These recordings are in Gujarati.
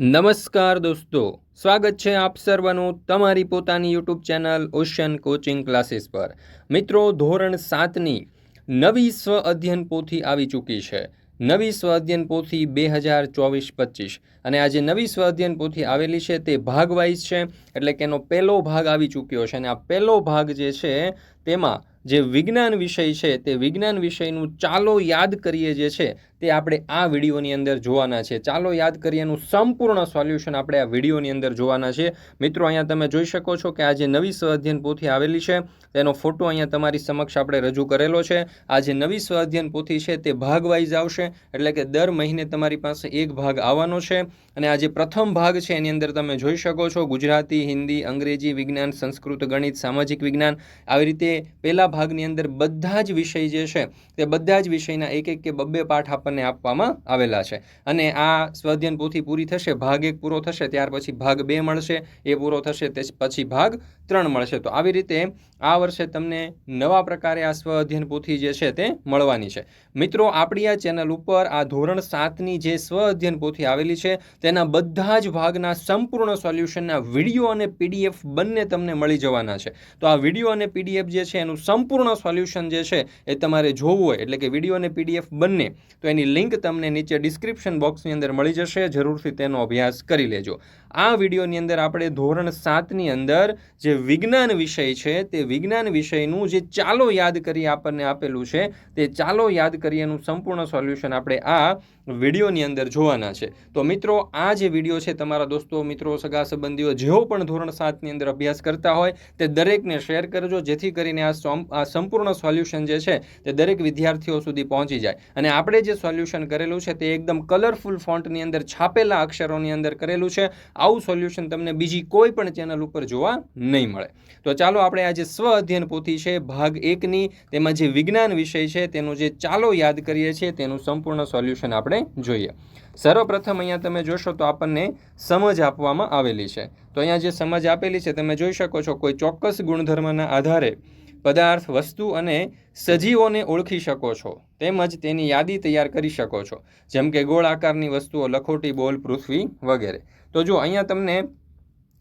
નમસ્કાર દોસ્તો, સ્વાગત છે આપ સર્વનું તમારી પોતાની YouTube channel Ocean coaching classes પર. મિત્રો, ધોરણ સાતની નવી સ્વ અધ્યયન પોથી આવી ચૂકી છે. નવી સ્વ અધ્યયન પોથી બે હજાર ચોવીસ પચીસ. અને આ જે નવી સ્વ અધ્યયન પોથી આવેલી છે તે ભાગ વાઇઝ છે, એટલે કે એનો પહેલો ભાગ આવી ચૂક્યો છે. અને આ પહેલો ભાગ જે છે, તેમાં જે વિજ્ઞાન વિષય છે, તે વિજ્ઞાન વિષયનું ચાલો યાદ કરીએ જે છે તે આપણે આ વિડીયોની અંદર જોવાના છે. ચાલો યાદ કરીએ એનું સંપૂર્ણ સોલ્યુશન આપણે આ વિડીયોની અંદર જોવાના છે. મિત્રો, અહીંયા તમે જોઈ શકો છો કે આ જે નવી સ્વઅધ્યયન પોથી આવેલી છે. તેનો ફોટો અહીંયા તમારી સમક્ષ આપણે રજૂ કરેલો છે. આ જે નવી સ્વઅધ્યયન પોથી છે તે ભાગ વાઇઝ આવશે. એટલે કે દર મહિને તમારી પાસે એક ભાગ આવવાનો છે. અને આ જે પ્રથમ ભાગ છે, એની અંદર તમે જોઈ શકો છો ગુજરાતી, હિન્દી, અંગ્રેજી વિજ્ઞાન, સંસ્કૃત, ગણિત, સામાજિક વિજ્ઞાન. આવી રીતે પહેલા ભાગની અંદર બધા જ વિષય જે છે તે બધા જ વિષયના એક એક કે બબ્બે પાઠ આપણને આપવામાં આવેલા છે. અને આ સ્વાધ્યન પોથી પૂરી થશે, ભાગ એક પૂરો થશે, ત્યાર પછી ભાગ બે મળશે, એ પૂરો થશે, તે પછી ભાગ ત્રણ મળશે. તો આવી રીતે આ વર્ષે તમને નવા પ્રકારે આ સ્વ અધ્યયન પોથી જે છે તે મળવાની છે. મિત્રો, આપણી આ ચેનલ ઉપર આ ધોરણ સાતની જે સ્વ અધ્યયન પોથી આવેલી છે, તેના બધા જ ભાગના સંપૂર્ણ સોલ્યુશનના વીડિયો અને પીડીએફ બંને તમને મળી જવાના છે. તો આ વીડિયો અને પીડીએફ જે છે, એનું સંપૂર્ણ સોલ્યુશન જે છે, એ તમારે જોવું હોય. એટલે કે વીડિયો અને પીડીએફ બંને, તો એની લિંક તમને નીચે ડિસ્ક્રિપ્શન બોક્સની અંદર મળી જશે. જરૂરથી તેનો અભ્યાસ કરી લેજો. આ વિડીયોની અંદર આપણે ધોરણ સાતની અંદર જે વિજ્ઞાન વિષય છે, તે વિજ્ઞાન વિષયનું જે ચાલો યાદ કરી આપણને આપેલું છે, તે ચાલો યાદ કરી એનું સંપૂર્ણ સોલ્યુશન આપણે આ વિડીયોની અંદર જોવાના છે. તો મિત્રો, આ જે વીડિયો છે તમારા દોસ્તો, મિત્રો, સગા સંબંધીઓ જેઓ પણ ધોરણ સાતની અંદર અભ્યાસ કરતા હોય, તે દરેકને શેર કરજો, જેથી કરીને આ આ સંપૂર્ણ સોલ્યુશન જે છે, તે દરેક વિદ્યાર્થીઓ સુધી પહોંચી જાય. અને આપણે જે સોલ્યુશન કરેલું છે, તે એકદમ કલરફુલ ફોન્ટની અંદર છાપેલા અક્ષરોની અંદર કરેલું છે. આવું સોલ્યુશન તમને બીજી કોઈ પણ ચેનલ ઉપર જોવા નહીં મળે. તો ચાલો આપણે આ જે સ્વ અધ્યયન પોથી છે, ભાગ એકની, તેમાં જે વિજ્ઞાન વિષય છે, તેનું જે ચાલો યાદ કરીએ છીએ, તેનું સંપૂર્ણ સોલ્યુશન આપણે આપણે જોઈએ. સર્વપ્રથમ અહીંયા તમે જોશો તો આપણને સમજ આપવામાં આવેલી છે. તો અહીંયા જે સમજ આપેલી છે તમે જોઈ શકો છો કોઈ ચોક્કસ ગુણધર્મના આધારે પદાર્થ, વસ્તુ અને સજીવોને ઓળખી શકો છો. તેમજ તેની યાદી તૈયાર કરી શકો છો. જેમ કે ગોળ આકારની વસ્તુઓ, લખોટી, બોલ, પૃથ્વી વગેરે. તો જો અહીંયા તમને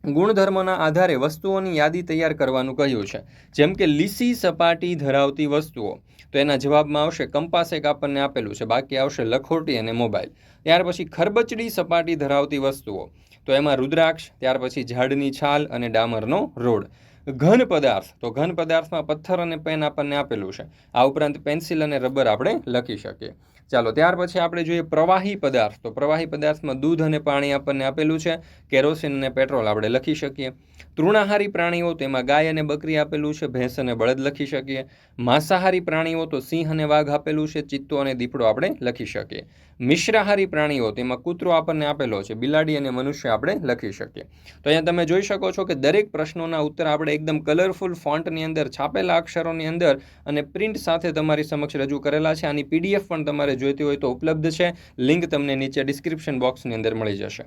ગુણધર્મોના આધારે વસ્તુઓની યાદી તૈયાર કરવાનું કહ્યું છે. જેમ કે લીસી સપાટી ધરાવતી વસ્તુઓ. તો એના જવાબમાં આવશે કંપાસ એક આપણને આપેલું છે, બાકી આવશે લખોટી અને મોબાઈલ. ત્યાર પછી ખરબચડી સપાટી ધરાવતી વસ્તુઓ. તો એમાં રુદ્રાક્ષ, ત્યાર પછી ઝાડની છાલ અને ડામરનો રોડ. ઘન પદાર્થ. તો ઘન પદાર્થમાં પથ્થર અને પેન આપણને આપેલું છે. આ ઉપરાંત પેન્સિલ અને રબર આપણે લખી શકીએ. ચાલો, ત્યાર પછી આપણે જોઈએ પ્રવાહી પદાર્થ. તો પ્રવાહી પદાર્થમાં દૂધ અને પાણી આપણને આપેલું છે. કેરોસીન અને પેટ્રોલ આપણે લખી શકીએ. તૃણાહારી પ્રાણીઓ તેમાં ગાય અને બકરી આપેલું છે. ભેંસ અને બળદ લખી શકીએ. માંસાહારી પ્રાણીઓ, તો સિંહ અને વાઘ આપેલું છે. ચિત્તો અને દીપડો આપણે લખી શકીએ. મિશ્રાહારી પ્રાણીઓ, તેમાં કૂતરો આપણને આપેલો છે, બિલાડી અને મનુષ્ય આપણે લખી શકીએ. તો અહીંયા તમે જોઈ શકો છો કે દરેક પ્રશ્નોના ઉત્તર આપણે એકદમ કલરફુલ ફોન્ટની અંદર, છાપેલા અક્ષરોની અંદર અને પ્રિન્ટ સાથે તમારી સમક્ષ રજૂ કરેલા છે. આની પીડીએફ પણ તમારે જોઈતી હોય તો ઉપલબ્ધ છે. લિંક તમને નીચે ડિસ્ક્રિપ્શન બોક્સની અંદર મળી જશે.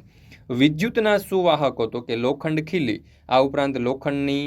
વિદ્યુતના સુવાહકો, તો કે લોખંડ ખીલી, આ ઉપરાંત લોખંડની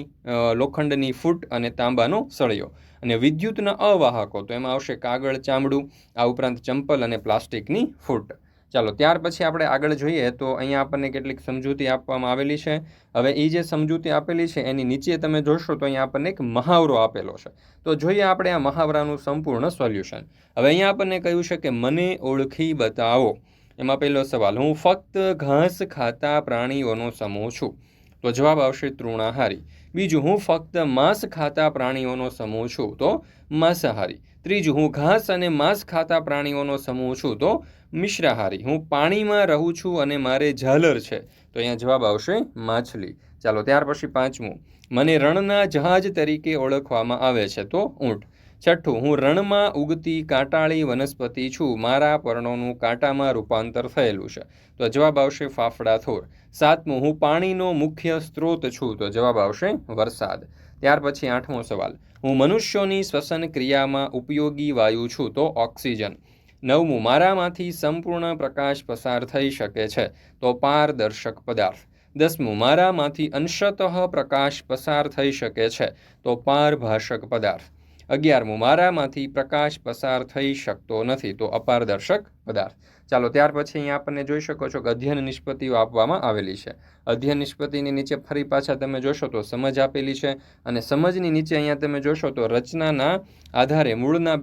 લોખંડની ફૂટ અને તાંબાનો સળિયો. અને વિદ્યુતના અવાહકો, તો એમાં આવશે કાગળ, ચામડું, આ ઉપરાંત ચંપલ અને પ્લાસ્ટિકની ફૂટ. ચાલો, ત્યાર પછી આપણે આગળ જોઈએ, તો અહીંયા આપણને કેટલીક સમજૂતી આપવામાં આવેલી છે. હવે એ જે સમજૂતી આપેલી છે, એની નીચે તમે જોશો, તો અહીંયા આપણને એક મહાવરો આપેલો છે. તો જોઈએ આપણે આ મહાવરાનું સંપૂર્ણ સોલ્યુશન. હવે અહીંયા આપણને કહ્યું છે કે મને ઓળખી બતાવો. એમાં પહેલો સવાલ, હું ફક્ત ઘાસ ખાતા પ્રાણીઓનો સમૂહ છું? તો જવાબ આવશે તૃણાહારી. બીજું, હું ફક્ત માંસ ખાતા પ્રાણીઓનો સમૂહ છું? તો માંસાહારી. ત્રીજું, હું ઘાસ અને માંસ ખાતા પ્રાણીઓનો સમૂહ છું? તો મિશ્રાહારી. હું પાણીમાં રહું છું અને મારે ઝાલર છે. તો અહીંયા જવાબ આવશે માછલી. ચાલો, ત્યાર પછી પાંચમું. મને રણના જહાજ તરીકે ઓળખવામાં આવે છે. તો ઊંટ. છઠ્ઠું, હું રણમાં ઉગતી કાંટાળી વનસ્પતિ છું. મારા પર્ણોનું કાંટામાં રૂપાંતર થયેલું છે. તો જવાબ આવશે ફાફડા થોર સાતમું, હું પાણીનો મુખ્ય સ્ત્રોત છું. તો જવાબ આવશે વરસાદ. ત્યાર પછી આઠમો સવાલ. હું મનુષ્યોની શ્વસન ક્રિયામાં ઉપયોગી વાયુ છું. તો ઓક્સિજન. નવમું, મારામાંથી સંપૂર્ણ પ્રકાશ પસાર થઈ શકે છે. તો પારદર્શક પદાર્થ. દસમું, મારામાંથી અંશતઃ પ્રકાશ પસાર થઈ શકે છે. તો પારભાષક પદાર્થ. અગિયારમું મારામાંથી પ્રકાશ પસાર થઈ શકતો નથી. તો અપારદર્શક પદાર્થ. ચાલો ત્યાર પછી અહીંયા આપણને જોઈ શકો છો કે અધ્યયન નિષ્પત્તિઓ આપવામાં આવેલી છે. અધ્યયન નિષ્પત્તિની નીચે ફરી પાછા તમે જોશો તો સમજ આપેલી છે અને સમજની નીચે અહીંયા તમે જોશો તો રચનાના આધારે મૂળના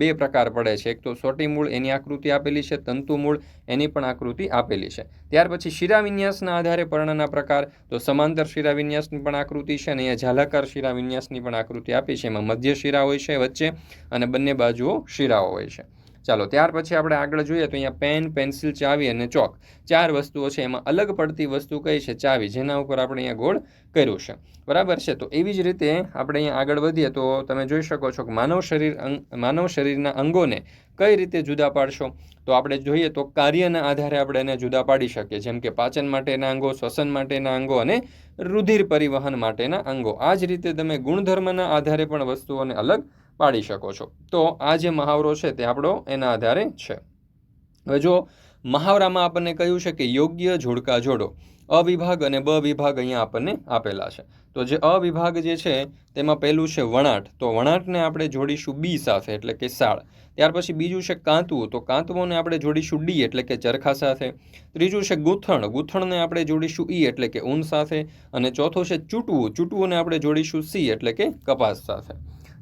બે પ્રકાર પડે છે. એક તો સોટી મૂળ, એની આકૃતિ આપેલી છે. તંતુ મૂળ, એની પણ આકૃતિ આપેલી છે. ત્યાર પછી શિરાવિન્યાસના આધારે પર્ણના પ્રકાર, તો સમાંતર શિરાવિન્યાસની પણ આકૃતિ છે અને અહીંયા ઝાલાકાર શિરાવિન્યાસની પણ આકૃતિ આપી છે. એમાં મધ્ય શિરા હોય છે વચ્ચે અને બંને બાજુઓ શિરાઓ હોય છે. ચાલો, ત્યાર પછી આપણે આગળ જોઈએ તો અહીંયા પેન, પેન્સિલ, ચાવી અને ચોક. ચાર વસ્તુઓ છે, એમાં અલગ પડતી વસ્તુ કઈ છે? ચાવી, જેના ઉપર આપણે અહીંયા ગોળ કર્યું છે. બરાબર છે? તો એવી જ રીતે આપણે અહીંયા આગળ વધીએ તો તમે જોઈ શકો છો કે માનવ શરીર માનવ શરીરના અંગોને કઈ રીતે જુદા પાડશો? તો આપણે જોઈએ તો કાર્યના આધારે આપણે એને જુદા પાડી શકીએ. જેમ કે પાચન માટેના અંગો, શ્વસન માટેના અંગો અને રુધિર પરિવહન માટેના અંગો. આ જ રીતે તમે ગુણધર્મના આધારે પણ વસ્તુઓને અલગ પાડી શકો છો. તો આ જે મહાવરો છે તે આપણો એના આધારે છે. હવે જો મહાવરામાં આપણને કહ્યું છે કે યોગ્ય જોડકા જોડો. અવિભાગ અને બ વિભાગ અહીંયા આપણને આપેલા છે. તો જે અવિભાગ જે છે તેમાં પહેલું છે વણાટ. તો વણાટને આપણે જોડીશું બી સાથે એટલે કે સાળ. ત્યાર પછી બીજું છે કાંતવું તો કાંતવોને આપણે જોડીશું ડી એટલે કે ચરખા સાથે. ત્રીજું છે ગૂંથણ. ગૂંથણને આપણે જોડીશું ઈ એટલે કે ઊન સાથે. અને ચોથું છે ચૂંટવું. ચૂંટવુંને આપણે જોડીશું સી એટલે કે કપાસ સાથે.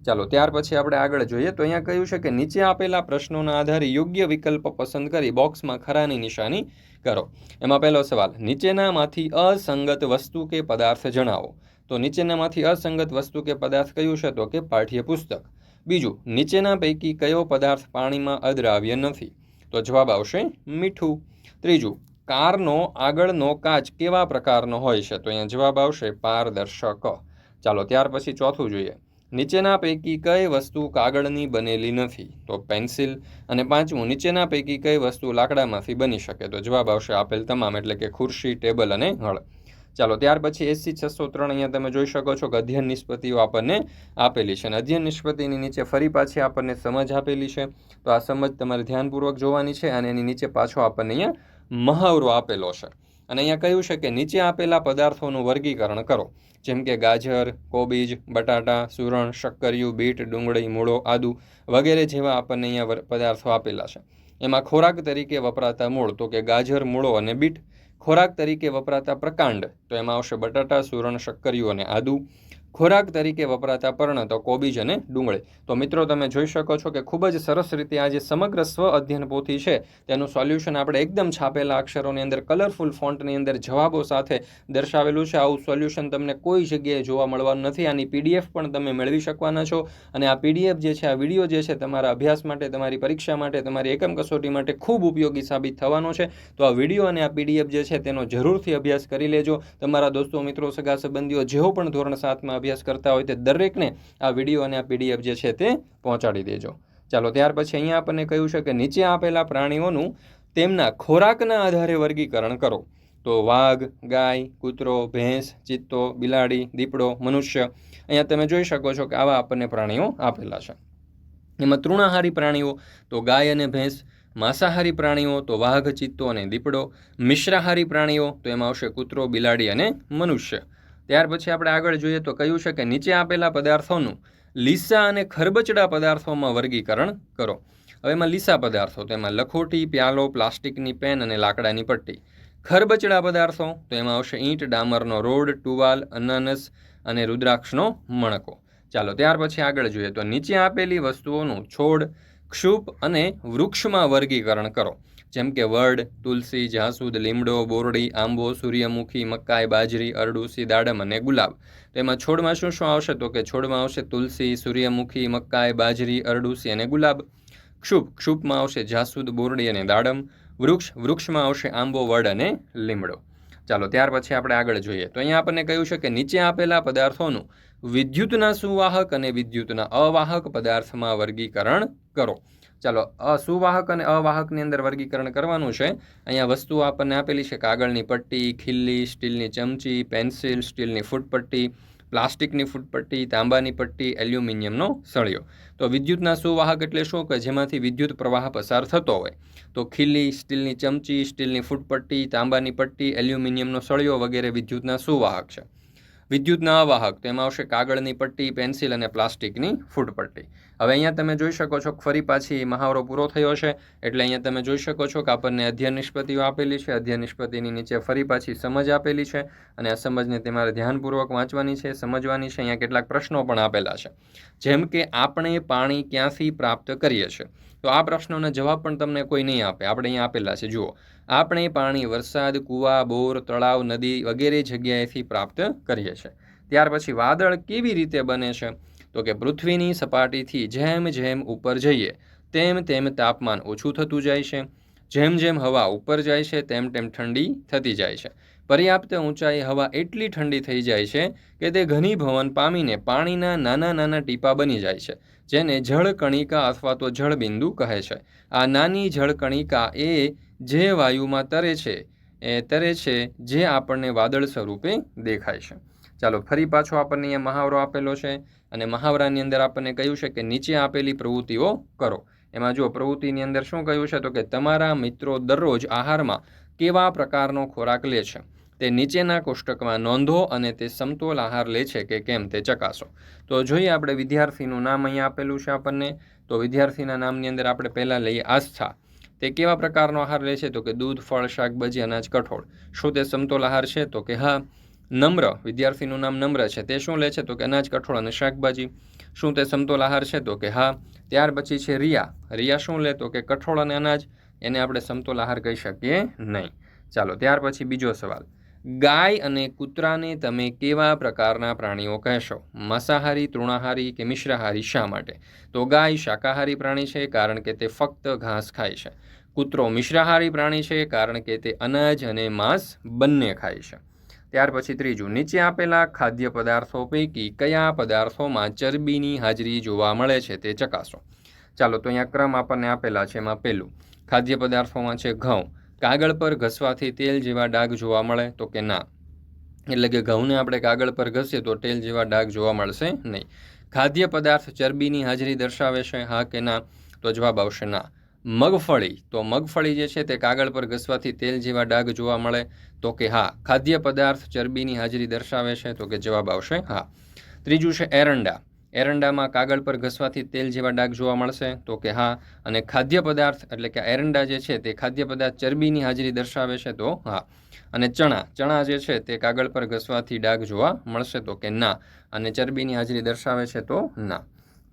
ચાલો, ત્યાર પછી આપણે આગળ જોઈએ તો અહીંયા કહ્યું છે કે નીચે આપેલા પ્રશ્નોના આધારે યોગ્ય વિકલ્પ પસંદ કરી બોક્સમાં ખરાની નિશાની કરો. એમાં પહેલો સવાલ, નીચેનામાંથી અસંગત વસ્તુ કે પદાર્થ જણાવો? તો નીચેનામાંથી અસંગત વસ્તુ કે પદાર્થ કયું છે? તો કે પાઠ્યપુસ્તક. બીજું, નીચેના પૈકી કયો પદાર્થ પાણીમાં અદ્રાવ્ય નથી? તો જવાબ આવશે મીઠું. ત્રીજું, કારનો આગળનો કાચ કેવા પ્રકારનો હોય છે? તો અહીંયા જવાબ આવશે પારદર્શક. ચાલો, ત્યાર પછી ચોથું જોઈએ. નીચેના પૈકી કઈ વસ્તુ કાગળની બનેલી નથી? તો પેન્સિલ અને પાંચમું, નીચેના પૈકી કઈ વસ્તુ લાકડામાંથી બની શકે? તો જવાબ આવશે આપેલ તમામ, એટલે કે ખુરશી, ટેબલ અને હળ. ચાલો, ત્યાર પછી એસસી છસો ત્રણ અહીંયા તમે જોઈ શકો છો કે અધ્યયન નિષ્પત્તિઓ આપણને આપેલી છે અને અધ્યયન નિષ્પત્તિની નીચે ફરી પાછી આપણને સમજ આપેલી છે. તો આ સમજ તમારે ધ્યાનપૂર્વક જોવાની છે અને એની નીચે પાછો આપણને અહીંયા મહાવરો આપેલો છે. અને અહીંયા કહ્યું છે કે નીચે આપેલા પદાર્થોનું વર્ગીકરણ કરો. જેમ કે ગાજર, કોબીજ, બટાટા, સુરણ, શક્કરિયું, બીટ, ડુંગળી, મૂળો, આદુ વગેરે જેવા આપણને અહીંયા પદાર્થો આપેલા છે. એમાં ખોરાક તરીકે વપરાતા મૂળ, તો કે ગાજર, મૂળો અને બીટ. ખોરાક તરીકે વપરાતા પ્રકાંડ, તો એમાં આવશે બટાટા, સુરણ, શક્કરિયું અને આદુ. ખોરાક તરીકે વપરાતા પર્ણ તો કોબીજ અને ડુંગળી. તો મિત્રો, તમે જોઈ શકો છો કે ખૂબ જ સરસ રીતે આ જે સમગ્ર સ્વ અધ્યયન પોથી છે, તેનું સોલ્યુશન આપણે એકદમ છાપેલા અક્ષરોની અંદર કલરફુલ ફોન્ટની અંદર જવાબો સાથે દર્શાવેલું છે. આવું સોલ્યુશન તમને કોઈ જગ્યાએ જોવા મળવાનું નથી. આની પીડીએફ પણ તમે મેળવી શકવાના છો. અને આ પીડીએફ જે છે, આ વીડિયો જે છે, તમારા અભ્યાસ માટે, તમારી પરીક્ષા માટે, તમારી એકમ કસોટી માટે ખૂબ ઉપયોગી સાબિત થવાનો છે. તો આ વીડિયો અને આ પીડીએફ જે છે, તેનો જરૂરથી અભ્યાસ કરી લેજો. તમારા દોસ્તો, મિત્રો સગા સંબંધીઓ જેઓ પણ ધોરણ સાતમાં અભ્યાસ કરતા હોય તે દરેકને આ વીડિયો અને આ પીડીએફ જે છે તે પહોંચાડી દેજો. ચાલો, ત્યાર પછી અહીંયા આપણને કહ્યું છે કે નીચે આપેલા પ્રાણીઓનું તેમના ખોરાકના આધારે વર્ગીકરણ કરો. તો વાઘ, ગાય, કૂતરો, ભેંસ, ચિત્તો, બિલાડી, દીપડો, મનુષ્ય, અહીંયા તમે જોઈ શકો છો કે આવા આપણને પ્રાણીઓ આપેલા છે. એમાં તૃણાહારી પ્રાણીઓ, તો ગાય અને ભેંસ, માંસાહારી પ્રાણીઓ, તો વાઘ, ચિત્તો અને દીપડો, મિશ્રાહારી પ્રાણીઓ, તો એમાં આવશે કૂતરો, બિલાડી અને મનુષ્ય. ત્યાર પછી આપણે આગળ જોઈએ તો કહ્યું છે કે નીચે આપેલા પદાર્થોનું લીસા અને ખરબચડા પદાર્થોમાં વર્ગીકરણ કરો. હવે એમાં લીસા પદાર્થો, તો એમાં લખોટી, પ્યાલો, પ્લાસ્ટિકની પેન અને લાકડાની પટ્ટી. ખરબચડા પદાર્થો, તો એમાં આવશે ઈંટ, ડામરનો રોડ, ટુવાલ, અનાનસ અને રુદ્રાક્ષનો મણકો. ચાલો, ત્યાર પછી આગળ જોઈએ તો નીચે આપેલી વસ્તુઓનું છોડ, ક્ષુપ અને વૃક્ષમાં વર્ગીકરણ કરો. જેમ કે વડ, તુલસી, જાસૂદ, લીમડો, બોરડી, આંબો, સૂર્યમુખી, મકાઈ, બાજરી, અરડુસી, દાડમ અને ગુલાબ. તેમાં છોડમાં શું શું આવશે? તો કે છોડમાં આવશે તુલસી, સૂર્યમુખી, મકાઈ, બાજરી, અરડુસી અને ગુલાબ. ક્ષુપ, ક્ષુપમાં આવશે જાસૂદ, બોરડી અને દાડમ. વૃક્ષ, વૃક્ષમાં આવશે આંબો, વડ અને લીમડો. ચાલો, ત્યાર પછી આપણે આગળ જોઈએ. તો અહીંયા આપણને કહ્યું છે કે નીચે આપેલા પદાર્થોનું વિદ્યુતના સુવાહક અને વિદ્યુતના અવાહક પદાર્થમાં વર્ગીકરણ કરો. ચાલો અસુવાહક અને અવાહકની અંદર વર્ગીકરણ કરવાનું છે. અહીંયા વસ્તુઓ આપણને આપેલી છે કાગળની પટ્ટી, ખીલ્લી, સ્ટીલની ચમચી, પેન્સિલ, સ્ટીલની ફૂટપટ્ટી, પ્લાસ્ટિકની ફૂટપટ્ટી, તાંબાની પટ્ટી, એલ્યુમિનિયમનો સળિયો. તો વિદ્યુતના સુવાહક એટલે શું? કે જેમાંથી વિદ્યુત પ્રવાહ પસાર થતો હોય. તો ખીલી સ્ટીલની ચમચી, સ્ટીલની ફૂટપટ્ટી, તાંબાની પટ્ટી, એલ્યુમિનિયમનો સળિયો વગેરે વિદ્યુતના સુવાહક છે. વિદ્યુતના અવાહક તો એમાં આવશે કાગળની પટ્ટી, પેન્સિલ અને પ્લાસ્ટિકની ફૂટ પટ્ટી હવે અહીંયા તમે જોઈ શકો છો ફરી પાછી મહાવરો પૂરો થયો છે, એટલે અહીંયા તમે જોઈ શકો છો કે આપણને અધ્યયન નિષ્પત્તિઓ આપેલી છે, અધ્યયન નિષ્પત્તિની નીચે ફરી પાછી સમજ આપેલી છે, અને આ સમજને તમારે ધ્યાનપૂર્વક વાંચવાની છે, સમજવાની છે, અહીંયા કેટલાક પ્રશ્નો પણ આપેલા છે. જેમ કે આપણે પાણી ક્યાંથી પ્રાપ્ત કરીએ છીએ? તો આ પ્રશ્નોના જવાબ પણ તમને કોઈ નહીં આપે, આપણે અહીંયા આપેલા છે. જુઓ આપણે પાણી વરસાદ, કૂવા, બોર, તળાવ, નદી વગેરે જગ્યાએથી પ્રાપ્ત કરીએ છીએ. ત્યાર પછી વાદળ કેવી રીતે બને છે? તો કે પૃથ્વીની સપાટીથી જેમ જેમ ઉપર જઈએ, તેમ તેમ તાપમાન ઓછું થતું જાય છે. જેમ જેમ હવા ઉપર જાય છે, તેમ તેમ ઠંડી થતી જાય છે. પર્યાપ્ત ઊંચાઈ હવા એટલી ઠંડી થઈ જાય છે કે તે ઘનીભવન પામીને પાણીના નાના નાના ટીપા બની જાય છે, જેને જળકણિકા અથવા તો જળબિંદુ કહે છે. આ નાની જળકણિકા એ જે વાયુમાં તરે છે, એ તરે છે જે આપણને વાદળ સ્વરૂપે દેખાય છે. ચાલો, ફરી પાછો આપણને અહીંયા મહાવરો આપેલો છે અને મહાવરાની અંદર આપણને કહ્યું છે કે નીચે આપેલી પ્રવૃત્તિઓ કરો. એમાં જો પ્રવૃત્તિની અંદર શું કહ્યું છે તો કે તમારા મિત્રો દરરોજ આહારમાં કેવા પ્રકારનો ખોરાક લે છે? તે નીચેના કોષ્ટકમાં નોંધો અને તે સમતોલ આહાર લે છે કે કેમ તે ચકાસો. તો જોઈએ આપણે વિદ્યાર્થીનું નામ અહીંયા આપેલું છે આપણને. તો વિદ્યાર્થીના નામની અંદર આપણે પહેલાં લઈએ આસ્થા. તે કેવા પ્રકારનો આહાર લે છે? તો કે દૂધ, ફળ, શાકભાજી, અનાજ, કઠોળ. શું તે સમતોલ આહાર છે? તો કે હા, નમ્ર. વિદ્યાર્થીનું નામ નમ્ર છે. તે શું લે છે? તો કે અનાજ, કઠોળ અને શાકભાજી. શું તે સમતોલ આહાર છે? તો કે હા. ત્યાર પછી છે રિયા. રિયા શું લે? તો કે કઠોળ અને અનાજ. એને આપણે સમતોલ આહાર કહી શકીએ નહીં. ચાલો, ત્યાર પછી બીજો સવાલ. ગાય અને કૂતરાને તમે કેવા પ્રકારના પ્રાણીઓ કહેશો? માંસાહારી, તૃણાહારી કે મિશ્રાહારી શા માટે? તો ગાય શાકાહારી પ્રાણી છે કારણ કે તે ફક્ત ઘાસ ખાય છે. કૂતરો મિશ્રાહારી પ્રાણી છે કારણ કે તે અનાજ અને માંસ બંને ખાય છે. ત્યાર પછી ત્રીજું, નીચે આપેલા ખાદ્ય પદાર્થો પૈકી કયા પદાર્થોમાં ચરબીની હાજરી જોવા મળે છે તે ચકાસો. ચાલો તો અહીંયા ક્રમ આપણને આપેલા છે એમાં પહેલું, ખાદ્ય પદાર્થોમાં છે ઘઉં. કાગળ પર ઘસવાથી તેલ જેવા ડાઘ જોવા મળે તો કે ના? એટલે કે ઘઉંને આપણે કાગળ પર ઘસીએ તો તેલ જેવા ડાઘ જોવા મળશે નહીં. ખાદ્ય પદાર્થ ચરબીની હાજરી દર્શાવે છે હા કે ના? તો જવાબ આવશે ના. મગફળી, તો મગફળી જે છે તે કાગળ પર ઘસવાથી તેલ જેવા ડાઘ જોવા મળે તો કે હા. ખાદ્ય પદાર્થ ચરબીની હાજરી દર્શાવે છે તો કે જવાબ આવશે હા. ત્રીજું છે એરંડા. એરંડામાં કાગળ પર ઘસવાથી તેલ જેવા ડાઘ જોવા મળશે? તો કે હા. અને ખાદ્ય પદાર્થ, એટલે કે એરંડા જે છે, તે ખાદ્ય પદાર્થ ચરબીની હાજરી દર્શાવે છે, તો હા. અને ચણા ચણા જે છે, તે કાગળ પર ઘસવાથી ડાઘ જોવા મળશે, તો કે ના. અને ચરબીની હાજરી દર્શાવે છે, તો ના.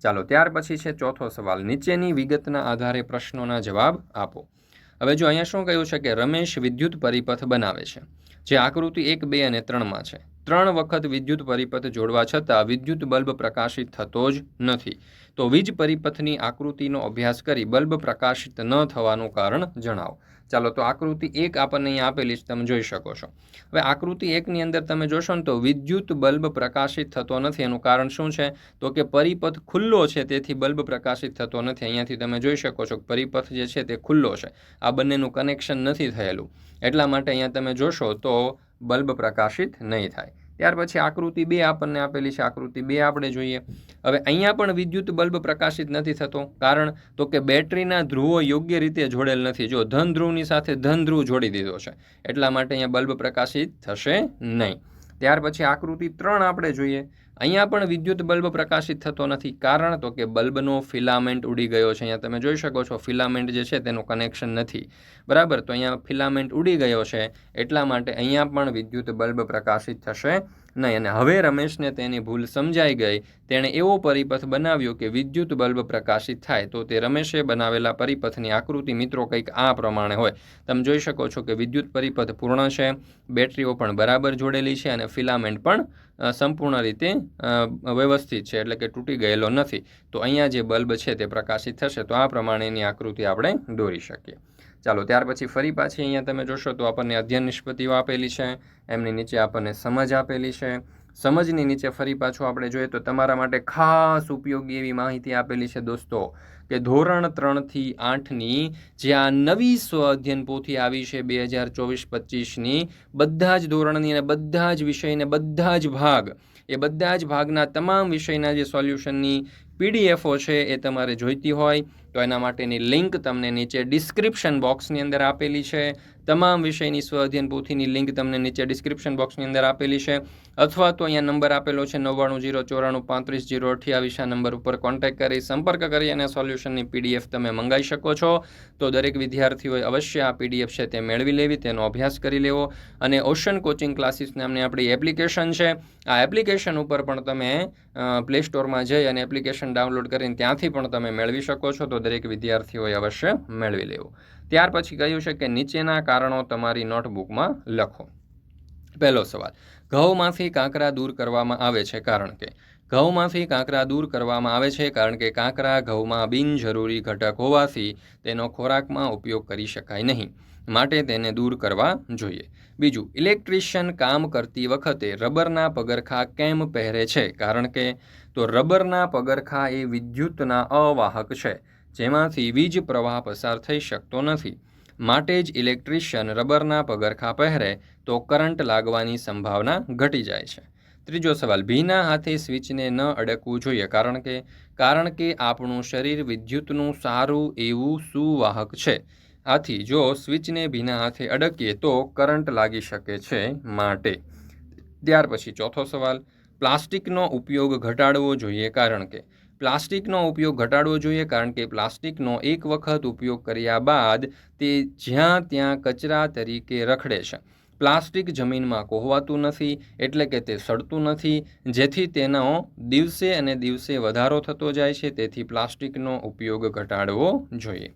ચાલો, ત્યાર પછી છે ચોથો સવાલ. નીચેની વિગતના આધારે પ્રશ્નોના જવાબ આપો. હવે જો અહીંયા શું કહ્યું છે કે રમેશ વિદ્યુત પરિપથ બનાવે છે, જે આકૃતિ એક, બે અને ત્રણમાં છે. ત્રણ વખત વિદ્યુત પરિપથ જોડવા છતાં વિદ્યુત બલ્બ પ્રકાશિત થતો જ નથી. તો વીજ પરિપથની આકૃતિનો અભ્યાસ કરી બલ્બ પ્રકાશિત ન થવાનું કારણ જણાવો. ચાલો, તો આકૃતિ એક આપણને અહીંયા આપેલી છે, તમે જોઈ શકો છો. હવે આકૃતિ એકની અંદર તમે જોશો ને તો વિદ્યુત બલ્બ પ્રકાશિત થતો નથી, એનું કારણ શું છે? તો કે પરિપથ ખુલ્લો છે, તેથી બલ્બ પ્રકાશિત થતો નથી. અહીંયાથી તમે જોઈ શકો છો પરિપથ જે છે તે ખુલ્લો છે. આ બંનેનું કનેક્શન નથી થયેલું. એટલા માટે અહીંયા તમે જોશો તો બલ્બ પ્રકાશિત નહીં થાય. ત્યાર પછી આકૃતિ બે આપણને આપેલી છે. આકૃતિ બે આપણે જોઈએ. હવે અહીંયા પણ વિદ્યુત બલ્બ પ્રકાશિત નથી થતો. કારણ તો કે બેટરીના ધ્રુવો યોગ્ય રીતે જોડેલ નથી. જો ધન ધ્રુવની સાથે ધન ધ્રુવ જોડી દીધો છે, એટલા માટે અહીંયા બલ્બ પ્રકાશિત થશે નહીં. ત્યાર પછી આકૃતિ ત્રણ આપણે જોઈએ. અહીંયા પણ વિદ્યુત બલ્બ પ્રકાશિત થતો નથી. કારણ તો કે બલ્બનો ફિલામેન્ટ ઉડી ગયો છે. અહીંયા તમે જોઈ શકો છો, ફિલામેન્ટ જે છે તેનું કનેક્શન નથી. બરાબર? તો અહીંયા ફિલામેન્ટ ઉડી ગયો છે. એટલા માટે અહીંયા પણ વિદ્યુત બલ્બ પ્રકાશિત થશે. નહીં, અને હવે રમેશને તેની ભૂલ સમજાઈ ગઈ. તેણે એવો પરિપથ બનાવ્યો કે વિદ્યુત બલ્બ પ્રકાશિત થાય તો તે રમેશે બનાવેલા પરિપથની આકૃતિ મિત્રો કંઈક આ પ્રમાણે હોય. તમે જોઈ શકો છો કે વિદ્યુત પરિપથ પૂર્ણ છે, બેટરીઓ પણ બરાબર જોડેલી છે અને ફિલામેન્ટ પણ સંપૂર્ણ રીતે વ્યવસ્થિત છે, એટલે કે તૂટી ગયેલો નથી. તો અહીંયા જે બલ્બ છે તે પ્રકાશિત થશે, તો આ પ્રમાણેની આકૃતિ આપણે દોરી શકીએ. ચાલો, ત્યાર પછી ફરી પાછી અહીંયા તમે જોશો તો આપણને અધ્યયન નિષ્પત્તિઓ આપેલી છે, એમની નીચે આપણને સમજ આપેલી છે. સમજની નીચે ફરી પાછું આપણે જોઈએ તો તમારા માટે ખાસ ઉપયોગી એવી માહિતી આપેલી છે દોસ્તો, કે ધોરણ ત્રણથી આઠની જે આ નવી સ્વ અધ્યયન પોથી આવી છે બે હજાર ચોવીસ પચીસની, બધા જ ધોરણની અને બધા જ વિષયને બધા જ ભાગ, એ બધા જ ભાગના તમામ વિષયના જે સોલ્યુશનની પીડીએફો છે એ તમારે જોઈતી હોય તો એના માટેની લિંક તમને નીચે ડિસ્ક્રિપ્શન બોક્સની અંદર આપેલી છે. તમામ વિષયની સ્વ અધ્યયન પોથીની લિંક તમને નીચે ડિસ્ક્રિપ્શન બોક્સની અંદર આપેલી છે. અથવા તો અહીંયા નંબર આપેલો છે નવ્વાણું જીરો ચોરાણું પાંત્રીસ જીરો અઠ્યાવીસ. આ નંબર ઉપર કોન્ટેક્ટ કરી સંપર્ક કરી અને સોલ્યુશનની પીડીએફ તમે મંગાવી શકો છો. તો દરેક વિદ્યાર્થીઓએ અવશ્ય આ પીડીએફ છે તે મેળવી લેવી, તેનો અભ્યાસ કરી લેવો. અને ઓશન કોચિંગ ક્લાસીસ નામની આપણી એપ્લિકેશન છે. આ એપ્લિકેશન ઉપર પણ તમે પ્લે સ્ટોરમાં જઈ અને એપ્લિકેશન ડાઉનલોડ કરીને ત્યાંથી પણ તમે મેળવી શકો છો. તો દરેક વિદ્યાર્થીઓએ અવશ્ય મેળવી લેવું. ત્યાર પછી કહ્યું છે કે નીચેના કારણો તમારી નોટબુકમાં લખો. પહેલો સવાલ, ઘઉંમાંથી કાંકરા દૂર કરવામાં આવે છે કારણ કે? ઘઉંમાંથી કાંકરા દૂર કરવામાં આવે છે કારણ કે કાંકરા ઘઉંમાં બિનજરૂરી ઘટક હોવાથી તેનો ખોરાકમાં ઉપયોગ કરી શકાય નહીં. માટે તેને દૂર કરવા જોઈએ. બીજું, ઇલેક્ટ્રિશિયન કામ કરતી વખતે રબરના પગરખા કેમ પહેરે છે? કારણ કે? તો રબરના પગરખા એ વિદ્યુતના અવાહક છે. જેમાંથી વીજ પ્રવાહ પસાર થઈ શકતો નથી. માટે જ ઇલેક્ટ્રિશિયન રબરના પગરખા પહેરે તો કરંટ લાગવાની સંભાવના ઘટી જાય છે. ત્રીજો સવાલ, ભીના હાથે સ્વિચને ન અડકવું જોઈએ કારણ કે કારણ કે આપણું શરીર વિદ્યુતનું સારું એવું સુવાહક છે. આથી જો સ્વિચને ભીના હાથે અડકીએ તો કરંટ લાગી શકે છે માટે. ત્યાર પછી ચોથો સવાલ, પ્લાસ્ટિકનો ઉપયોગ ઘટાડવો જોઈએ કારણ કે પ્લાસ્ટિકનો ઉપયોગ ઘટાડવો જોઈએ કારણ કે પ્લાસ્ટિકનો એક વખત ઉપયોગ કર્યા બાદ તે જ્યાં ત્યાં કચરા તરીકે રખડે છે. પ્લાસ્ટિક જમીનમાં કોહવાતું નથી, એટલે કે તે સડતું નથી, જેથી તેનો દિવસે અને દિવસે વધારો થતો જાય છે, તેથી પ્લાસ્ટિકનો ઉપયોગ ઘટાડવો જોઈએ.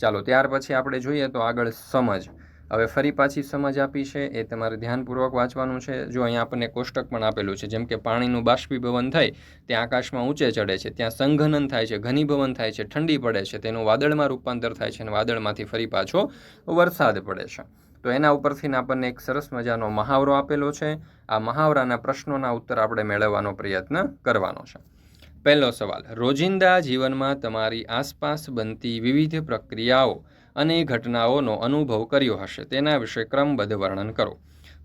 ચાલો, ત્યાર પછી આપણે જોઈએ તો આગળ સમજ. હવે ફરી પાછી સમજ આપી છે, એ તમારે ધ્યાનપૂર્વક વાંચવાનું છે. જો અહીંયા આપણને કોષ્ટક પણ આપેલું છે, જેમ કે પાણીનું બાષ્પીભવન થાય, ત્યાં આકાશમાં ઊંચે ચડે છે, ત્યાં સંઘનન થાય છે, ઘનીભવન થાય છે, ઠંડી પડે છે, તેનું વાદળમાં રૂપાંતર થાય છે અને વાદળમાંથી ફરી પાછો વરસાદ પડે છે. તો એના ઉપરથી આપણને એક સરસ મજાનો મહાવરો આપેલો છે. આ મહાવરાના પ્રશ્નોના ઉત્તર આપણે મેળવવાનો પ્રયત્ન કરવાનો છે. પહેલો સવાલ, રોજિંદા જીવનમાં તમારી આસપાસ બનતી વિવિધ પ્રક્રિયાઓ અને ઘટનાઓનો અનુભવ કર્યો હશે. તેના વિશે ક્રમબદ્ધ વર્ણન કરો.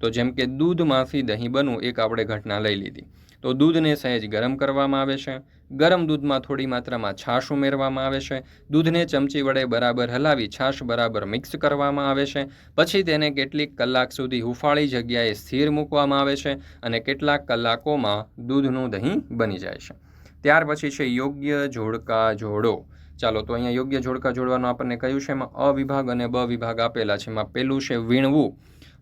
તો જેમ કે દૂધમાંથી દહીં બનવું એક આપણે ઘટના લઈ લીધી. તો દૂધને સહેજ ગરમ કરવામાં આવે છે. ગરમ દૂધમાં થોડી માત્રામાં છાશ ઉમેરવામાં આવે છે. દૂધને ચમચી વડે બરાબર હલાવી છાશ બરાબર મિક્સ કરવામાં આવે છે. પછી તેને કેટલીક કલાક સુધી હુફાળી જગ્યાએ સ્થિર મૂકવામાં આવે છે અને કેટલાક કલાકોમાં દૂધનું દહીં બની જાય છે. ત્યાર પછી છે યોગ્ય જોડકા જોડો. ચાલો, તો અહીંયા યોગ્ય જોડકા જોડવાનું આપણને કહ્યું છે, એમાં અ વિભાગ અને બ વિભાગ આપેલા છે. એમાં પહેલું છે વીણવું.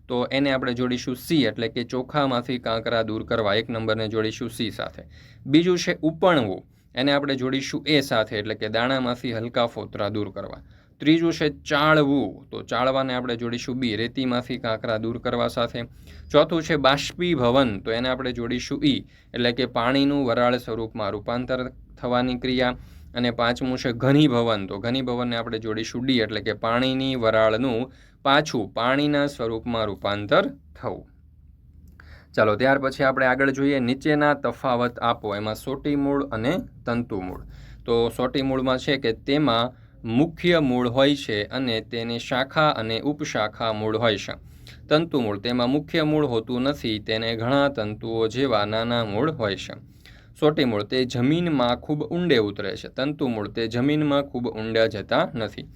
તો એને આપણે જોડીશું સી, એટલે કે ચોખામાંથી કાંકરા દૂર કરવા. એક નંબરને જોડીશું સી સાથે. બીજું છે ઉપણવું. એને આપણે જોડીશું એ સાથે, એટલે કે દાણામાંથી હલકા ફોતરા દૂર કરવા. ત્રીજું છે ચાળવું. તો ચાળવાને આપણે જોડીશું બી, રેતીમાંથી કાંકરા દૂર કરવા સાથે. ચોથું છે બાષ્પીભવન. તો એને આપણે જોડીશું ઈ, એટલે કે પાણીનું વરાળ સ્વરૂપમાં રૂપાંતર થવાની ક્રિયા. અને પાંચમું છે ઘનીભવન તો ઘનીભવનને આપણે જોડીશું ડી એટલે કે પાણીની વરાળનું પાછું પાણીના સ્વરૂપમાં રૂપાંતર થવું. ચાલો, ત્યાર પછી આપણે આગળ જોઈએ નીચેના તફાવત આપો. એમાં સોટી મૂળ અને તંતુ મૂળ. તો સોટી મૂળમાં છે કે તેમાં મુખ્ય મૂળ હોય છે અને તેની શાખા અને ઉપશાખા મૂળ હોય છે. તંતુ મૂળ. તેમાં મુખ્ય મૂળ હોતું નથી. તેને ઘણા તંતુઓ જેવા નાના મૂળ હોય છે. સોટી મૂળ. તે જમીનમાં ખૂબ ઊંડે ઉતરે છે. તંતુ મૂળ. તે જમીનમાં ખૂબ ઊંડા જતા નથી.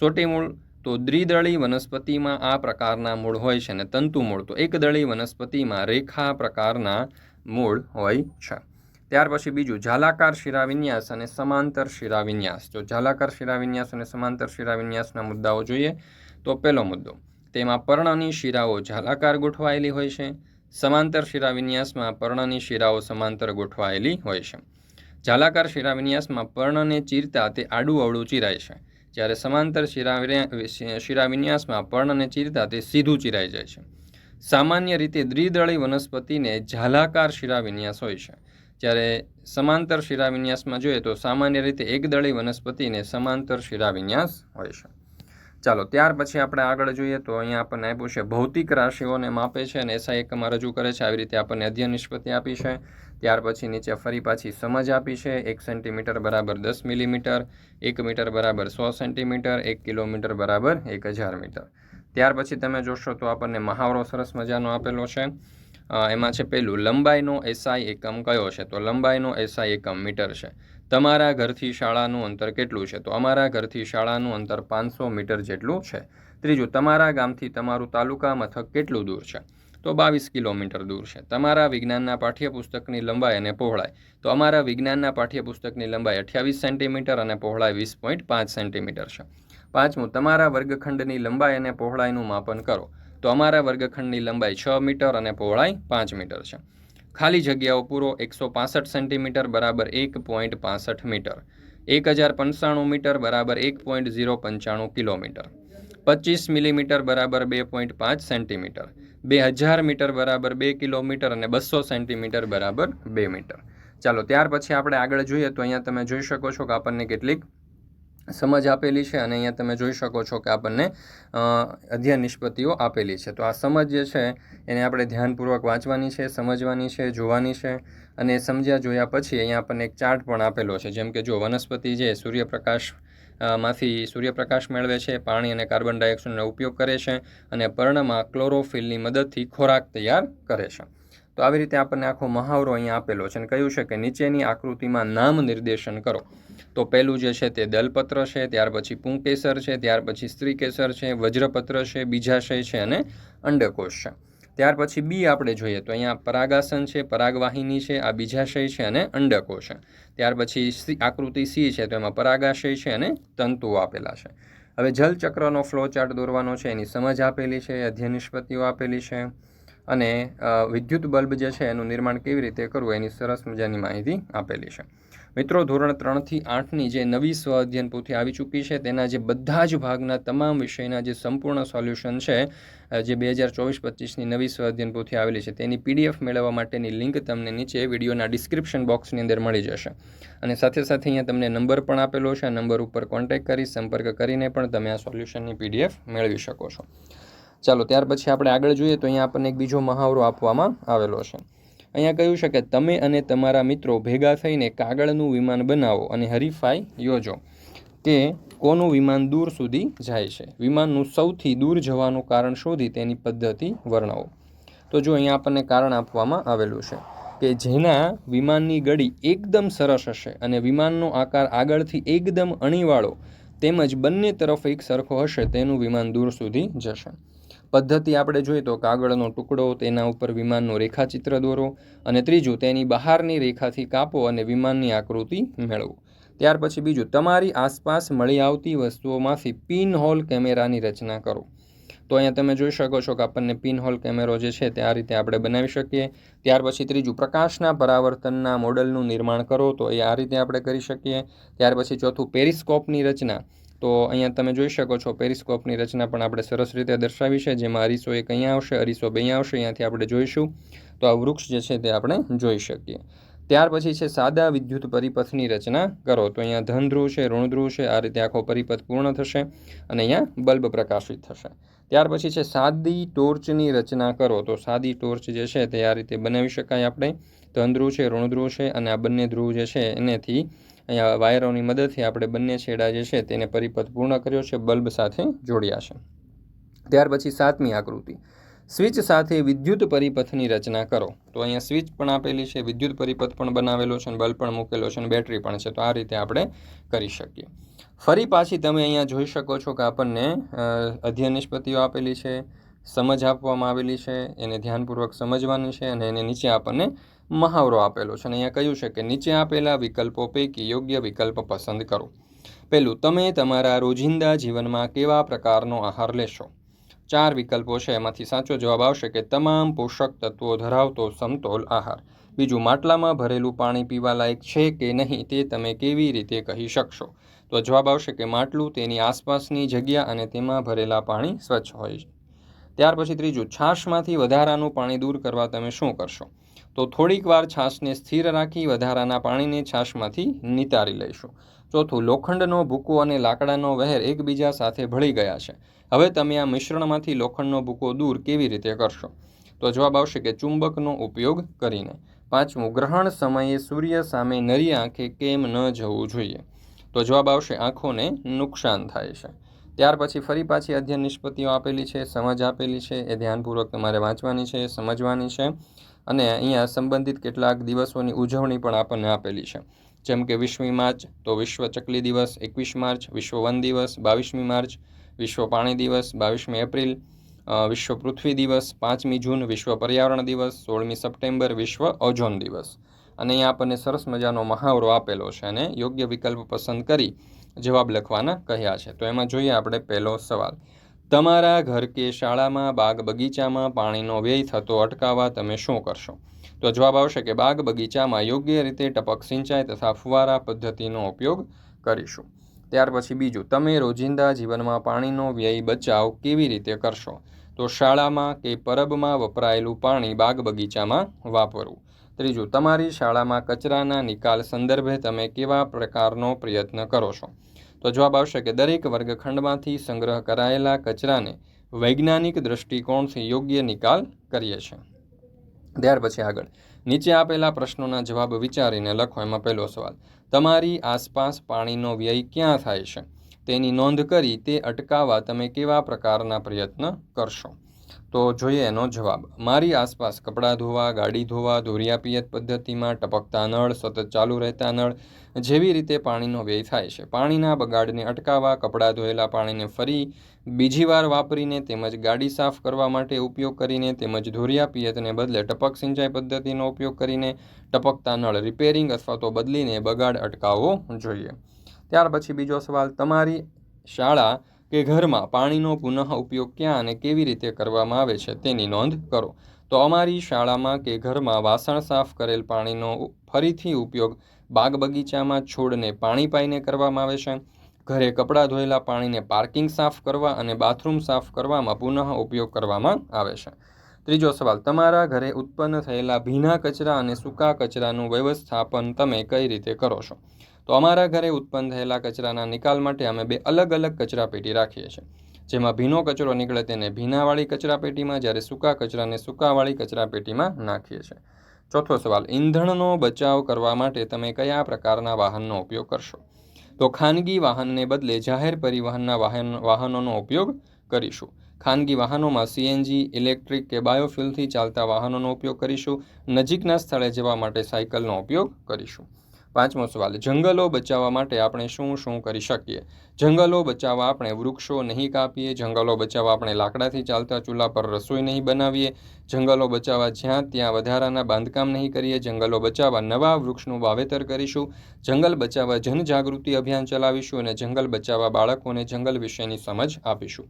સોટી મૂળ તો દ્વિદળી વનસ્પતિમાં આ પ્રકારના મૂળ હોય છે અને તંતુ મૂળ તો એકદળી વનસ્પતિમાં રેખા પ્રકારના મૂળ હોય છે. ત્યાર પછી બીજું, ઝાલાકાર શિરાવિન્યાસ અને સમાંતર શિરાવિન્યાસ. જો ઝાલાકાર શિરાવિન્યાસ અને સમાંતર શિરાવિન્યાસના મુદ્દાઓ જોઈએ, તો પહેલો મુદ્દો, તેમાં પર્ણની શિરાઓ ઝાલાકાર ગોઠવાયેલી હોય છે. સમાંતર શિરાવિન્યાસમાં પર્ણની શિરાઓ સમાંતર ગોઠવાયેલી હોય છે. જાલાકાર શિરાવિન્યાસમાં પર્ણને ચીરતા તે આડું અવળું ચીરાય છે. જ્યારે સમાંતર શિરાવિન્યાસમાં પર્ણને ચીરતા તે સીધું ચીરાઈ જાય છે. સામાન્ય રીતે દ્વિદળી વનસ્પતિને ઝાલાકાર શિરાવિન્યાસ હોય છે. જ્યારે સમાંતર શિરાવિન્યાસમાં જોઈએ તો સામાન્ય રીતે એકદળી વનસ્પતિને સમાંતર શિરાવિન્યાસ હોય છે. ચાલો, ત્યાર પછી આપણે આગળ જોઈએ તો અહીંયા આપણને આપ્યું છે, ભૌતિક રાશિઓને માપે છે અને એસઆઈ એકમાં રજૂ કરે છે, આવી રીતે આપણને અધ્યયન નિષ્પત્તિ આપી છે. ત્યાર પછી નીચે ફરી પાછી સમજ આપી છે, એક સેન્ટીમીટર બરાબર દસ મિલીમીટર, એક મીટર બરાબર સો સેન્ટીમીટર, એક કિલોમીટર બરાબર એક હજાર મીટર. ત્યાર પછી તમે જોશો તો આપણને મહાવરો સરસ મજાનો આપેલો છે. એમાં છે પહેલું લંબાઈનો એસઆઈ એકમ કયો છે? તો લંબાઈનો એસઆઈ એકમ મીટર છે. તમારા ઘરથી શાળાનું અંતર કેટલું છે? તો અમારા ઘરથી શાળાનું અંતર પાંચસો મીટર જેટલું છે. ત્રીજું, તમારા ગામથી તમારું તાલુકા મથક કેટલું દૂર છે? તો બાવીસ કિલોમીટર દૂર છે. તમારા વિજ્ઞાનના પાઠ્યપુસ્તકની લંબાઈ અને પહોળાઈ. તો અમારા વિજ્ઞાનના પાઠ્યપુસ્તકની લંબાઈ અઠ્યાવીસ સેન્ટીમીટર અને પહોળાઈ વીસ પોઈન્ટ પાંચ સેન્ટીમીટર છે. પાંચમું, તમારા વર્ગખંડની લંબાઈ અને પહોળાઈનું માપન કરો. તો અમારા વર્ગખંડની લંબાઈ છ મીટર અને પહોળાઈ પાંચ મીટર છે. ખાલી જગ્યાઓ પૂરો એકસો પાસઠ સેન્ટીમીટર બરાબર એક પોઈન્ટ પાસઠ મીટર, એક હજાર પંચાણું મીટર બરાબર એક પોઈન્ટ ઝીરો પંચાણું કિલોમીટર, પચીસ મિલીમીટર બરાબર બે પોઈન્ટ પાંચ સેન્ટીમીટર, બે હજાર મીટર બરાબર બે કિલોમીટર અને બસો સેન્ટીમીટર બરાબર બે મીટર. ચાલો, ત્યાર પછી આપણે આગળ જોઈએ તો અહીંયા તમે જોઈ શકો છો કે આપણને કેટલીક સમજ આપેલી છે અને અહીંયા તમે જોઈ શકો છો કે આપણને અધ્યયન નિષ્પત્તિઓ આપેલી છે. તો આ સમજ જે છે, એને આપણે ધ્યાનપૂર્વક વાંચવાની છે, સમજવાની છે, જોવાની છે અને સમજ્યા જોયા પછી અહીંયા આપણને એક ચાર્ટ પણ આપેલો છે. જેમ કે જો વનસ્પતિ જે સૂર્યપ્રકાશમાંથી સૂર્યપ્રકાશ મેળવે છે, પાણી અને કાર્બન ડાયોક્સાઇડનો ઉપયોગ કરે છે અને પર્ણમાં ક્લોરોફિલની મદદથી ખોરાક તૈયાર કરે છે. તો આવી રીતે આપણને આખો મહાવરો અહીંયા આપેલો છે અને કહ્યું છે કે નીચેની આકૃતિમાં નામ નિર્દેશન કરો. તો પહેલું જે છે તે દલપત્ર છે, ત્યાર પછી પુંકેસર છે, ત્યાર પછી સ્ત્રીકેસર છે, વજ્રપત્ર છે, બીજાશય છે અને અંડકોશ છે. ત્યાર પછી બી આપણે જોઈએ તો અહીંયા પરાગાસન છે, પરાગવાહિની છે, આ બીજાશય છે અને અંડકોશ ત્યાર પછી આકૃતિ સી છે તો એમાં પરાગાશય છે અને તંતુઓ આપેલા છે. હવે જલચક્રનો ફ્લો ચાર્ટ દોરવાનો છે, એની સમજ આપેલી છે, અધ્યયન નિષ્પત્તિઓ આપેલી છે અને વિદ્યુત બલ્બ જે છે એનું નિર્માણ કેવી રીતે કરવું, એની સરસ મજાની માહિતી આપેલી છે. મિત્રો, ધોરણ ત્રણથી આઠની જે નવી સ્વ અધ્યયન પોથી આવી ચૂકી છે, તેના જે બધા જ ભાગના તમામ વિષયના જે સંપૂર્ણ સોલ્યુશન છે જે બે હજાર ચોવીસ પચીસની નવી સ્વ અધ્યયન પોથી આવેલી છે, તેની પીડીએફ મેળવવા માટેની લિંક તમને નીચે વિડીયોના ડિસ્ક્રિપ્શન બોક્સની અંદર મળી જશે. અને સાથે સાથે અહીંયા તમને નંબર પણ આપેલો છે, આ નંબર ઉપર કોન્ટેક્ટ કરી, સંપર્ક કરીને પણ તમે આ સોલ્યુશનની પીડીએફ મેળવી શકો છો. ચાલો, ત્યાર પછી આપણે આગળ જોઈએ, તો અહીંયા આપણને એક બીજો મહાવરો આપવામાં આવેલો છે. અહીંયા કહ્યું છે કે તમે અને તમારા મિત્રો ભેગા થઈને કાગળનું વિમાન બનાવો અને હરીફાઈ યોજો કે કોનું વિમાન દૂર સુધી જાય છે. વિમાનનું સૌથી દૂર જવાનું કારણ શોધી તેની પદ્ધતિ વર્ણવો. તો જો અહીંયા આપણને કારણ આપવામાં આવેલું છે કે જેના વિમાનની ગળી એકદમ સરસ હશે અને વિમાનનો આકાર આગળથી એકદમ અણીવાળો તેમજ બંને તરફ એક સરખો હશે, તેનું વિમાન દૂર સુધી જશે. પદ્ધતિ આપણે જોઈએ તો કાગળનો ટુકડો, તેના ઉપર વિમાનનું રેખાચિત્ર દોરો અને ત્રીજું, તેની બહારની રેખાથી કાપો અને વિમાનની આકૃતિ મેળવો. ત્યાર પછી બીજું, તમારી આસપાસ મળી આવતી વસ્તુઓમાંથી પિન હોલ કેમેરાની રચના કરો. તો અહીંયા તમે જોઈ શકો છો કે આપણને પિન હોલ કેમેરો જે છે તે આ રીતે આપણે બનાવી શકીએ. ત્યાર પછી ત્રીજું, પ્રકાશના પરાવર્તનના મોડલનું નિર્માણ કરો. તો એ આ રીતે આપણે કરી શકીએ. ત્યાર પછી ચોથું, પેરિસ્કોપની રચના. તો અહીંયા તમે જોઈ શકો છો પેરિસ્કોપની રચના પણ આપણે સરસ રીતે દર્શાવી છે, જેમાં અરીસો એક અહીંયા આવશે, અરીસો બે આવશે, અહીંયાથી આપણે જોઈશું. તો આ વૃક્ષ જે છે તે આપણે જોઈ શકીએ. ત્યાર પછી છે સાદા વિદ્યુત પરિપથની રચના કરો. તો અહીંયા ધનધ્રુવ છે, ઋણધ્રુવ છે, આ રીતે આખો પરિપથ પૂર્ણ થશે અને અહીંયા બલ્બ પ્રકાશિત થશે. ત્યાર પછી છે સાદી ટોર્ચની રચના કરો. તો સાદી ટોર્ચ જે છે તે આ રીતે બનાવી શકાય આપણે. ધનધ્રુવ છે, ઋણધ્રુવ છે અને આ બંને ધ્રુવ જે છે એનેથી અહીંયા વાયરોની મદદથી આપણે બંને છેડા જે છે તેને પરિપથ પૂર્ણ કર્યો છે, બલ્બ સાથે જોડ્યા છે. ત્યાર પછી સાતમી આકૃતિ. સ્વિચ સાથે વિદ્યુત પરિપથની રચના કરો. તો અહીંયા સ્વિચ પણ આપેલી છે, વિદ્યુત પરિપથ પણ બનાવેલો છે અને બલ્બ પણ મૂકેલો છે અને બેટરી પણ છે. તો આ રીતે આપણે કરી શકીએ. ફરી પાછી તમે અહીંયા જોઈ શકો છો કે આપણને અધ્યયન નિષ્પત્તિઓ આપેલી છે, સમજ આપવામાં આવેલી છે, એને ધ્યાનપૂર્વક સમજવાની છે અને એને નીચે આપણને મહાવરો આપેલો છે અને અહીંયા કહ્યું છે કે નીચે આપેલા વિકલ્પો પૈકી યોગ્ય વિકલ્પ પસંદ કરો. પહેલું, તમે તમારા રોજિંદા જીવનમાં કેવા પ્રકારનો આહાર લેશો? ચાર વિકલ્પો છે, એમાંથી સાચો જવાબ આવશે કે તમામ પોષક તત્વો ધરાવતો સમતોલ આહાર. બીજું, માટલામાં ભરેલું પાણી પીવા લાયક છે કે નહીં તે તમે કેવી રીતે કહી શકશો? તો જવાબ આવશે કે માટલું તેની આસપાસની જગ્યા અને તેમાં ભરેલા પાણી સ્વચ્છ હોય ત્યાર પછી ત્રીજું, છાશમાંથી વધારાનું પાણી દૂર કરવા તમે શું કરશો? તો થોડીક વાર છાશને સ્થિર રાખી વધારાના પાણીને છાશમાંથી નિતારી લઈશું. ચોથું, લોખંડનો ભૂકો અને લાકડાનો વહેર એકબીજા સાથે ભળી ગયા છે. હવે તમે આ મિશ્રણમાંથી લોખંડનો ભૂકો દૂર કેવી રીતે કરશો? તો જવાબ આવશે કે ચુંબકનો ઉપયોગ કરીને. પાંચમું, ગ્રહણ સમયે સૂર્ય સામે નરી આંખે કેમ ન જવું જોઈએ? તો જવાબ આવશે, આંખોને નુકસાન થાય છે. ત્યાર પછી ફરી પાછી અધ્યયન નિષ્પત્તિઓ આપેલી છે, સમજ આપેલી છે, એ ધ્યાનપૂર્વક તમારે વાંચવાની છે, સમજવાની છે. અને અહીંયા સંબંધિત કેટલાક દિવસોની ઉજવણી પણ આપણને આપેલી છે. જેમ કે વીસમી માર્ચ, તો વિશ્વ ચકલી દિવસ એકવીસ માર્ચ, વિશ્વ વન દિવસ બાવીસમી માર્ચ, વિશ્વ પાણી દિવસ બાવીસમી એપ્રિલ વિશ્વ પૃથ્વી દિવસ પાંચમી જૂન, વિશ્વ પર્યાવરણ દિવસ સોળમી સપ્ટેમ્બર, વિશ્વ ઓઝોન દિવસ. અને અહીંયા આપણને સરસ મજાનો મહાવરો આપેલો છે અને યોગ્ય વિકલ્પ પસંદ કરી જવાબ લખવાના કહ્યા છે. તો એમાં જોઈએ આપણે પહેલો સવાલ. તમારા ઘર કે શાળામાં, બાગ બગીચામાં પાણીનો વ્યય થતો અટકાવવા તમે શું કરશો? તો જવાબ આવશે કે બાગ બગીચામાં યોગ્ય રીતે ટપક સિંચાઈ તથા ફુવારા પદ્ધતિનો ઉપયોગ કરીશું. ત્યાર પછી બીજું, તમે રોજિંદા જીવનમાં પાણીનો વ્યય બચાવ કેવી રીતે કરશો? તો શાળામાં કે પરબમાં વપરાયેલું પાણી બાગ બગીચામાં વાપરવું. ત્રીજું, તમારી શાળામાં કચરાના નિકાલ સંદર્ભે તમે કેવા પ્રકારનો પ્રયત્ન કરો છો? તો જવાબ આવશે કે દરેક વર્ગખંડમાંથી સંગ્રહ કરાયેલા કચરાને વૈજ્ઞાનિક દૃષ્ટિકોણથી યોગ્ય નિકાલ કરીએ છીએ. ત્યાર પછી આગળ. નીચે આપેલા પ્રશ્નોના જવાબ વિચારીને લખો, એમાં પહેલો સવાલ. તમારી આસપાસ પાણીનો વ્યય ક્યાં થાય છે? તેની નોંધ કરી તે અટકાવવા તમે કેવા પ્રકારના પ્રયત્ન કરશો? તો જોઈએ એનો જવાબ. મારી આસપાસ કપડાં ધોવા, ગાડી ધોવા ધોરિયાપિયત પદ્ધતિમાં ટપકતા નળ, સતત ચાલુ રહેતા નળ, જેવી રીતે પાણીનો વ્યય થાય છે. પાણીના બગાડને અટકાવવા, કપડાં ધોયેલા પાણીને ફરી બીજી વાર વાપરીને તેમજ ગાડી સાફ કરવા માટે ઉપયોગ કરીને તેમજ ધોરિયા પિયતને બદલે ટપક સિંચાઈ પદ્ધતિનો ઉપયોગ કરીને ટપકતા નળ રિપેરિંગ અથવા તો બદલીને બગાડ અટકાવવો જોઈએ. ત્યાર પછી બીજો સવાલ, તમારી શાળા કે ઘરમાં પાણીનો પુનઃ ઉપયોગ ક્યાં અને કેવી રીતે કરવામાં આવે છે તેની નોંધ કરો. તો અમારી શાળામાં કે ઘરમાં વાસણ સાફ કરેલ પાણીનો ફરીથી ઉપયોગ બાગ બગીચામાં છોડને પાણી પાઈને કરવામાં આવે છે. ઘરે કપડાં ધોયેલા પાણીને પાર્કિંગ સાફ કરવા અને બાથરૂમ સાફ કરવામાં પુનઃ ઉપયોગ કરવામાં આવે છે. ત્રીજો સવાલ, તમારા ઘરે ઉત્પન્ન થયેલા ભીના કચરા અને સૂકા કચરાનું વ્યવસ્થાપન તમે કઈ રીતે કરો છો? તો અમારા ઘરે ઉત્પન્ન થયેલા કચરાના નિકાલ માટે અમે બે અલગ અલગ કચરા પેટી રાખીએ છીએ. જેમાં ભીનો કચરો નીકળે તેને ભીનાવાળી કચરા પેટીમાં, જ્યારે સૂકા કચરાને સૂકાવાળી કચરા પેટીમાં નાખીએ છીએ. ચોથો સવાલ, ઈંધણનો બચાવ કરવા માટે તમે કયા પ્રકારના વાહનનો ઉપયોગ કરશો? તો ખાનગી વાહનને બદલે જાહેર પરિવહનના વાહન, વાહનોનો ઉપયોગ કરીશું. ખાનગી વાહનોમાં સીએનજી ઇલેક્ટ્રિક કે બાયોફ્યુલથી ચાલતા વાહનોનો ઉપયોગ કરીશું. નજીકના સ્થળે જવા માટે સાયકલનો ઉપયોગ કરીશું. પાંચમો સવાલ, જંગલો બચાવવા માટે આપણે શું શું કરી શકીએ? જંગલો બચાવવા આપણે વૃક્ષો નહીં કાપીએ, જંગલો બચાવવા આપણે લાકડાથી ચાલતા ચૂલા પર રસોઈ નહીં બનાવીએ, જંગલો બચાવવા જ્યાં ત્યાં વધારાના બાંધકામ નહીં કરીએ, જંગલો બચાવવા નવા વૃક્ષનું વાવેતર કરીશું, જંગલ બચાવવા જનજાગૃતિ અભિયાન ચલાવીશું અને જંગલ બચાવવા બાળકોને જંગલ વિશેની સમજ આપીશું.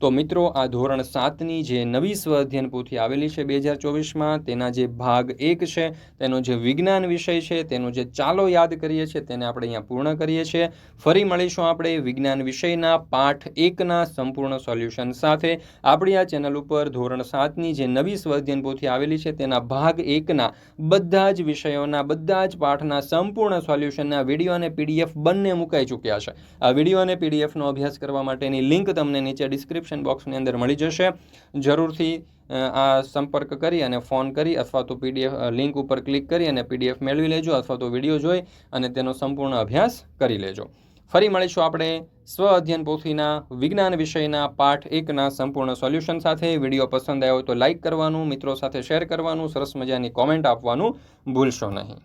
તો મિત્રો, આ ધોરણ સાતની જે નવી સ્વ અધ્યયન પોથી આવેલી છે બે હજાર ચોવીસમાં તેના જે ભાગ એક છે, તેનો જે વિજ્ઞાન વિષય છે, તેનો જે ચાલો યાદ કરીએ છીએ, તેને આપણે અહીંયા પૂર્ણ કરીએ છીએ. ફરી મળીશું આપણે વિજ્ઞાન વિષયના પાઠ એકના સંપૂર્ણ સોલ્યુશન સાથે. આપણી આ ચેનલ ઉપર ધોરણ સાતની જે નવી સ્વ અધ્યયન પોથી આવેલી છે, તેના ભાગ એકના બધા જ વિષયોના, બધા જ પાઠના સંપૂર્ણ સોલ્યુશનના વીડિયો અને પીડીએફ બંને મુકાઈ ચૂક્યા છે. આ વીડિયો અને પીડીએફનો અભ્યાસ કરવા માટેની લિંક તમને નીચે ડિસ્ક્રિપ્શન બોક્સની અંદર મળી જશે. જરૂરથી આ સંપર્ક કરી અને ફોન કરી અથવા તો પીડીએફ લિંક ઉપર ક્લિક કરી અને પીડીએફ મેળવી લેજો અથવા તો વીડિયો જોઈ અને તેનો સંપૂર્ણ અભ્યાસ કરી લેજો. ફરી મળીશું આપણે સ્વ અધ્યયન પોથીના વિજ્ઞાન વિષયના પાઠ એકના સંપૂર્ણ સોલ્યુશન સાથે. વીડિયો પસંદ આવ્યો તો લાઇક કરવાનું, મિત્રો સાથે શેર કરવાનું, સરસ મજાની કોમેન્ટ આપવાનું ભૂલશો નહીં.